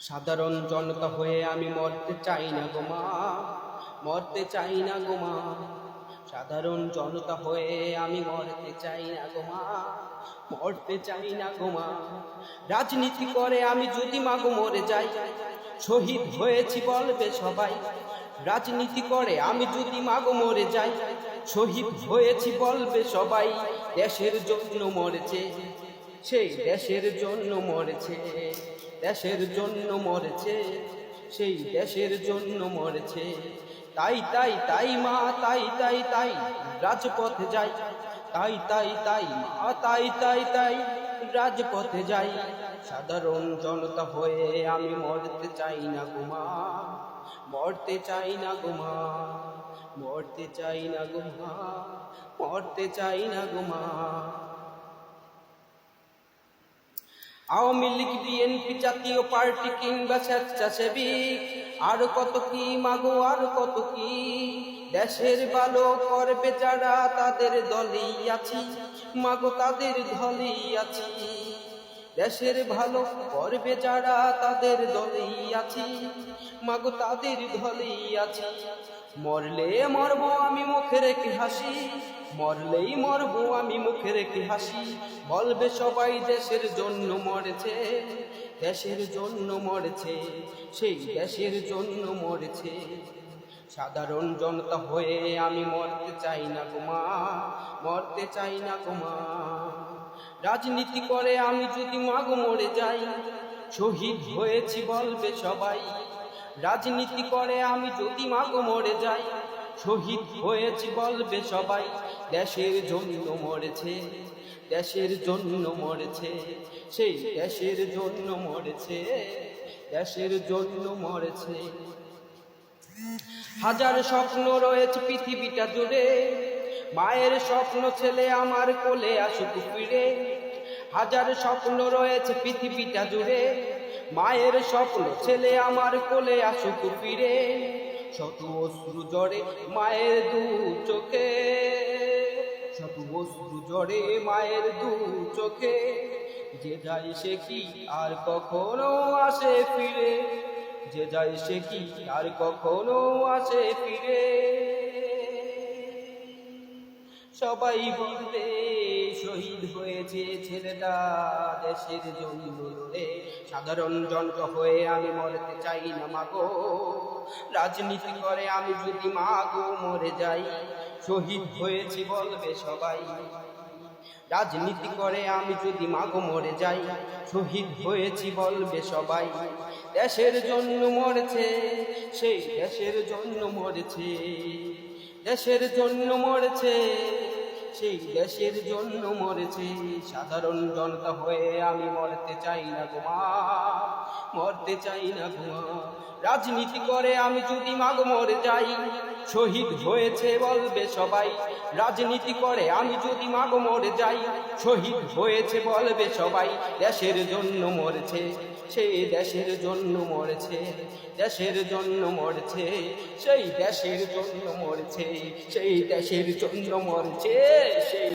সাধারণ জনতা হয়ে আমি মরতে চাই না গো মা, মরতে চাই না গো মা। সাধারণ জনতা হয়ে আমি মরতে চাই না গো মা, মরতে চাই না গো মা। রাজনীতি করে আমি যদি মাগো মরে যাই, শহীদ হয়েছি বলবে সবাই। রাজনীতি করে আমি যদি মাগো মরে যাই, শহীদ হয়েছি বলবে সবাই। দেশের জন্য মরেছে সেই দেশের জন্য মরেছে, দেশের জন্য মরেছে, সেই দেশের জন্য মরেছে। তাই তাই তাই মা, তাই তাই তাই রাজপথে যাই। তাই তাই তাই মা, তাই তাই তাই রাজপথে যাই। সাধারণ জনতা হয়ে আমি মরতে চাই না গুমা মরতে চাই না গুমা মরতে চাই না গুমা মরতে চাই না গুমা আওয়ামী লীগ, বিএনপি জাতীয় পার্টি কিংবা স্বেচ্ছাসেবী, আর কত কি মাগো, আর কত কি? দেশের ভালো করবে যারা, তাদের দলেই আছি। মাগো, তাদের দলেই আছি। দেশের ভালো করবে যারা, তাদের দলেই আছি। মাগো, তাদের দলেই আছি। মরলে মরবো আমি মুখে রেখে হাসি মরলেই মরবো আমি মুখে রেখে হাসি বলবে সবাই দেশের জন্য মরেছে, দেশের জন্য মরেছে, সেই দেশের জন্য মরেছে। সাধারণ জনতা হয়ে আমি মরতে চাই না গোমা মরতে চাই না গোমা রাজনীতি করে আমি যদি মাগো মরে যাই, শহীদ হয়েছি বলবে সবাই রাজনীতি করে, আমি যদি মাগো মরে যাই, শহীদ হয়েছি বলবে সবাই, দেশের জন্য মরেছে, দেশের জন্য মরেছে, সেই দেশের জন্য মরেছে, দেশের জন্য মরেছে। হাজার স্বপ্ন রয়েছে পৃথিবীটা জুড়ে, মায়ের স্বপ্ন ছেলে আমার কোলে আসুক ফিরে। হাজার স্বপ্ন রয়েছে পৃথিবীটা জুড়ে মায়ের স্বপ্ন, ছেলে আমার কোলে আসুক ফিরে। শত অশ্রু জড়ে মায়ের দু চোখে। শত অশ্রু জড়ে মায়ের দু চোখে। যে যাই সে কি আর কখনো আসে ফিরে। যে যাই সে কি আর কখনো আসে ফিরে। সবাই বলবে, শহীদ হয়েছে ছেলেটা দেশের জন্য সাধারণ জনক হয়ে আমি মরতে চাই না মাগো। রাজনীতি করে আমি যদি মাগো, মরে যাই। শহীদ হয়েছি বলবে সবাই। রাজনীতি করে, আমি যদি মাগো মরে যাই, শহীদ হয়েছি বলবে সবাই। দেশের জন্য মরেছে, সেই দেশের জন্য মরেছে। দেশের জন্য মরেছে, সেই দেশের জন্য মরেছে। সাধারণ জনতা হয়ে আমি মরতে চাই না গোমা মরতে চাই না গোমা রাজনীতি করে, আমি যদি মাগ মরে যাই, শহীদ হয়েছে বলবে সবাই। রাজনীতি করে, আমি যদি মাগ মরে যাই, শহীদ হয়েছে বলবে সবাই। দেশের জন্য মরেছে সেই দেশের জন্য মরেছে, দেশের জন্য মরেছে, সেই দেশের জন্য মরেছে, সেই দেশের জন্য মরেছে, সেই